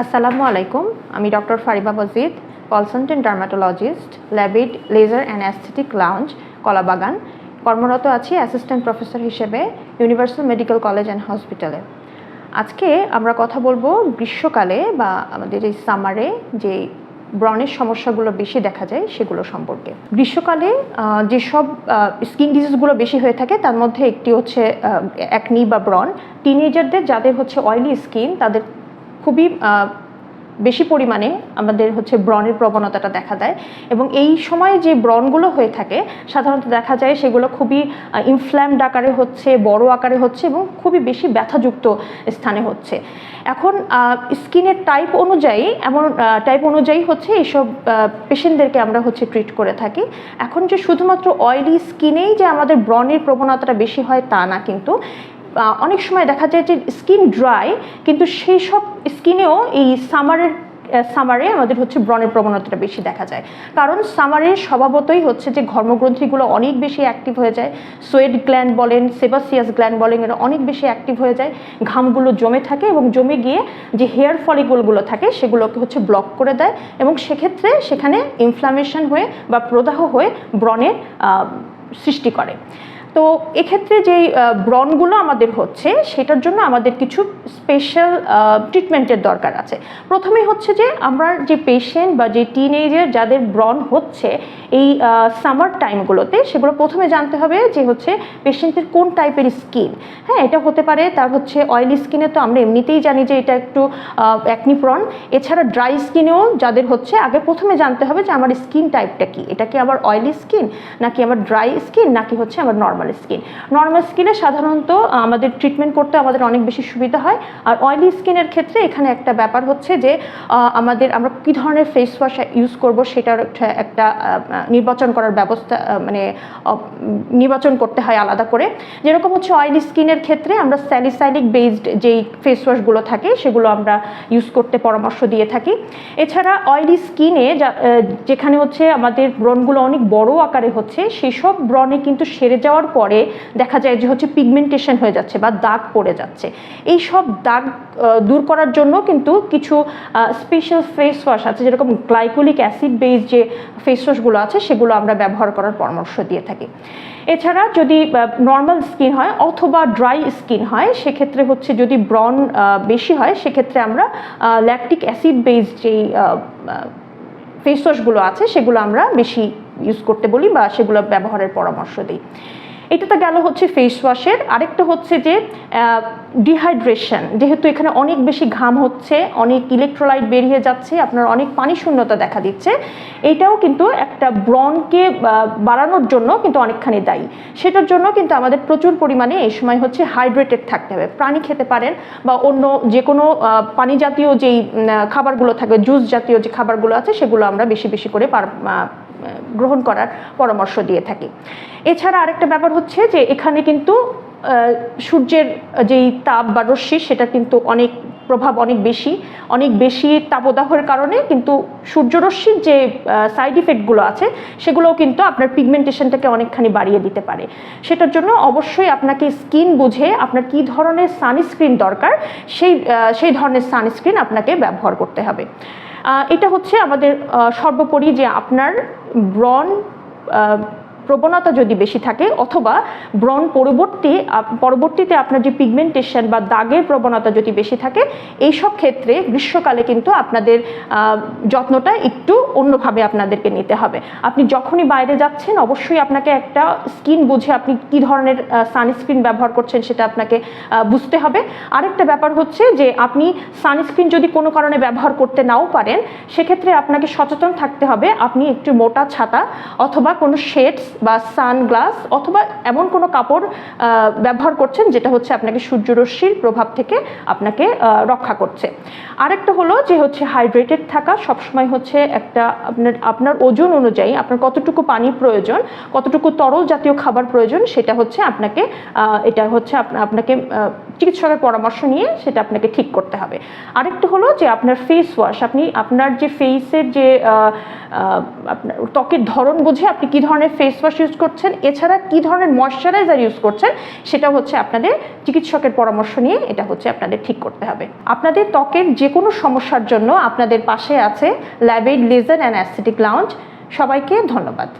আসসালামু আলাইকুম আমি doctor Fariba Majid consultant dermatologist Labid laser and aesthetic lounge Kalabagan কর্মরত আছি অ্যাসিস্ট্যান্ট প্রফেসর হিসেবে ইউনিভার্সাল মেডিকেল কলেজ অ্যান্ড হসপিটালে আজকে আমরা কথা বলব গ্রীষ্মকালে বা আমাদের এই সামারে যে ব্রণের সমস্যাগুলো বেশি দেখা যায় সেগুলো সম্পর্কে। গ্রীষ্মকালে যেসব স্কিন ডিজিজগুলো বেশি হয়ে থাকে তার মধ্যে একটি হচ্ছে অ্যাকনি বা ব্রণ। টিনেজারদের যাদের হচ্ছে অয়েলি স্কিন তাদের খুবই বেশি পরিমাণে আমাদের হচ্ছে ব্রণের প্রবণতাটা দেখা দেয়। এবং এই সময়ে যে ব্রণগুলো হয়ে থাকে, সাধারণত দেখা যায় সেগুলো খুবই ইনফ্ল্যামড আকারে হচ্ছে, বড় আকারে হচ্ছে এবং খুবই বেশি ব্যথাযুক্ত স্থানে হচ্ছে। এখন স্কিনের টাইপ অনুযায়ী, এমন টাইপ অনুযায়ী হচ্ছে এইসব পেশেন্টদেরকে আমরা হচ্ছে ট্রিট করে থাকি। এখন যে শুধুমাত্র অয়েলি স্কিনেই যে আমাদের ব্রণের প্রবণতাটা বেশি হয় তা না কিন্তু অনেক সময় দেখা যায় যে স্কিন ড্রাই, কিন্তু সেই সব স্কিনেও এই সামারের সামারে আমাদের হচ্ছে ব্রণের প্রবণতাটা বেশি দেখা যায়। কারণ সামারের স্বভাবতই হচ্ছে যে ঘর্মগ্রন্থিগুলো অনেক বেশি অ্যাক্টিভ হয়ে যায়। সোয়েড গ্ল্যান্ড বলেন, সেবাসিয়াস গ্ল্যান্ড বলেন, এরা অনেক বেশি অ্যাক্টিভ হয়ে যায়। ঘামগুলো জমে থাকে এবং জমে গিয়ে যে হেয়ার ফলিকলগুলো থাকে, সেগুলোকে হচ্ছে ব্লক করে দেয় এবং সেক্ষেত্রে সেখানে ইনফ্লামেশন হয়ে বা প্রদাহ হয়ে ব্রণের সৃষ্টি করে। তো এক্ষেত্রে যে ব্রণগুলো আমাদের হচ্ছে, সেটার জন্য আমাদের কিছু স্পেশাল ট্রিটমেন্টের দরকার আছে। প্রথমে হচ্ছে যে, আমরা যে পেশেন্ট বা যে টিনেজার যাদের ব্রণ হচ্ছে, এই সামার টাইমগুলোতে সেগুলো প্রথমে জানতে হবে যে হচ্ছে পেশেন্টের কোন টাইপের স্কিন হ্যাঁ এটা হতে পারে তার হচ্ছে অয়েলি স্কিনে তো আমরা এমনিতেই জানি যে এটা একটু অ্যাকনিপ্রন এছাড়া ড্রাই স্কিনেও যাদের হচ্ছে, আগে প্রথমে জানতে হবে যে আমার স্কিন টাইপটা কি? এটা কি আমার অয়েলি স্কিন নাকি আমার ড্রাই স্কিন নাকি হচ্ছে আমার নর্মাল স্কিন নর্মাল স্কিনে সাধারণত আমাদের ট্রিটমেন্ট করতে আমাদের অনেক বেশি সুবিধা হয়। আর অয়েলি স্কিনের ক্ষেত্রে এখানে একটা ব্যাপার হচ্ছে যে আমাদের আমরা কী ধরনের ফেস ওয়াশ ইউজ করব সেটার একটা একটা নির্বাচন করার ব্যবস্থা মানে নির্বাচন করতে হয় আলাদা করে। যেরকম হচ্ছে অয়েলি স্কিনের ক্ষেত্রে আমরা স্যালিসাইলিক বেসড যেই ফেস ওয়াশগুলো থাকে, সেগুলো আমরা ইউজ করতে পরামর্শ দিয়ে থাকি। এছাড়া অয়েলি স্কিনে যেখানে হচ্ছে আমাদের ব্রণগুলো অনেক বড় আকারে হচ্ছে, সেসব ব্রণে কিন্তু সেরে যাওয়ার পরে দেখা যায় যে হচ্ছে পিগমেন্টেশন হয়ে যাচ্ছে বা দাগ পড়ে যাচ্ছে। এই সব দাগ দূর করার জন্য কিন্তু কিছু স্পেশাল ফেস ওয়াশ আছে, যেরকম গ্লাইকোলিক অ্যাসিড বেস যে ফেস ওয়াশগুলো আছে, সেগুলো আমরা ব্যবহার করার পরামর্শ দিয়ে থাকি। এছাড়া যদি নর্মাল স্কিন হয় অথবা ড্রাই স্কিন হয়, সেক্ষেত্রে হচ্ছে যদি ব্রন বেশি হয়, সেক্ষেত্রে আমরা ল্যাকটিক অ্যাসিড বেস যেই ফেস ওয়াশগুলো আছে, সেগুলো আমরা বেশি ইউজ করতে বলি বা সেগুলো ব্যবহারের পরামর্শ দিই। এটা তো গেল হচ্ছে ফেস ওয়াশের আরেকটা হচ্ছে যে ডিহাইড্রেশন যেহেতু এখানে অনেক বেশি ঘাম হচ্ছে, অনেক ইলেকট্রোলাইট বেরিয়ে যাচ্ছে, আপনার অনেক পানি শূন্যতা দেখা দিচ্ছে। এটাও কিন্তু একটা ব্রনকে বাড়ানোর জন্য কিন্তু অনেকখানি দায়ী। সেটার জন্য কিন্তু আমাদের প্রচুর পরিমাণে এই সময় হচ্ছে হাইড্রেটেড থাকতে হবে। প্রাণী খেতে পারেন বা অন্য যে কোনো পানি জাতীয় যেই খাবারগুলো থাকবে জুস জাতীয় যে খাবারগুলো আছে, সেগুলো আমরা বেশি বেশি করে গ্রহণ করার পরামর্শ দিয়ে থাকি। এছাড়া আরেকটা ব্যাপার হচ্ছে যে এখানে কিন্তু সূর্যের যেই তাপ বা রশ্মি, সেটা কিন্তু অনেক প্রভাব অনেক বেশি। অনেক বেশি তাপদাহের কারণে কিন্তু সূর্যরশ্মির যে সাইড ইফেক্টগুলো আছে, সেগুলোও কিন্তু আপনার পিগমেন্টেশনটাকে অনেকখানি বাড়িয়ে দিতে পারে। সেটার জন্য অবশ্যই আপনাকে স্কিন বুঝে আপনার কী ধরনের সানস্ক্রিন দরকার, সেই সেই ধরনের সানস্ক্রিন আপনাকে ব্যবহার করতে হবে। এটা হচ্ছে আমাদের সর্বোপরি যে আপনার আহ, প্রবণতা যদি বেশি থাকে অথবা ব্রণ পরবর্তী পরবর্তীতে আপনার যে পিগমেন্টেশন বা দাগের প্রবণতা যদি বেশি থাকে এই সব ক্ষেত্রে গ্রীষ্মকালে কিন্তু আপনাদের যত্নটা একটু অন্যভাবে আপনাদেরকে নিতে হবে। আপনি যখনই বাইরে যাচ্ছেন, অবশ্যই আপনাকে একটা স্কিন বুঝে আপনি কি ধরনের সানস্ক্রিন ব্যবহার করছেন সেটা আপনাকে বুঝতে হবে। আরেকটা ব্যাপার হচ্ছে যে আপনি সানস্ক্রিন যদি কোনো কারণে ব্যবহার করতে নাও পারেন, সেক্ষেত্রে আপনাকে সচেতন থাকতে হবে। আপনি একটু মোটা ছাতা অথবা কোনো শেডস বা সানগ্লাস অথবা এমন কোনো কাপড় ব্যবহার করছেন যেটা হচ্ছে আপনাকে সূর্যরশ্মির প্রভাব থেকে আপনাকে রক্ষা করছে। আরেকটা হলো যে হচ্ছে হাইড্রেটেড থাকা সবসময় হচ্ছে একটা আপনার আপনার ওজন অনুযায়ী আপনার কতটুকু পানি প্রয়োজন, কতটুকু তরল জাতীয় খাবার প্রয়োজন সেটা হচ্ছে আপনাকে এটা হচ্ছে আপ- আপনাকে চিকিৎসকের পরামর্শ নিয়ে সেটা আপনাকে ঠিক করতে হবে। আরেকটা হলো যে আপনার ফেস ওয়াশ আপনি আপনার যে ফেসের যে আপনার ত্বকের ধরন বুঝে আপনি কি ধরনের ফেস ওয়াশ ইউজ করছেন, এছাড়া কি ধরনের ময়শ্চারাইজার ইউজ করছেন, সেটা হচ্ছে আপনাদের চিকিৎসকের পরামর্শ নিয়ে এটা হচ্ছে আপনাদের ঠিক করতে হবে। আপনাদের ত্বকের যে কোনো সমস্যার জন্য আপনাদের পাশে আছে Labaid Laser and Aesthetic Lounge সবাইকে ধন্যবাদ।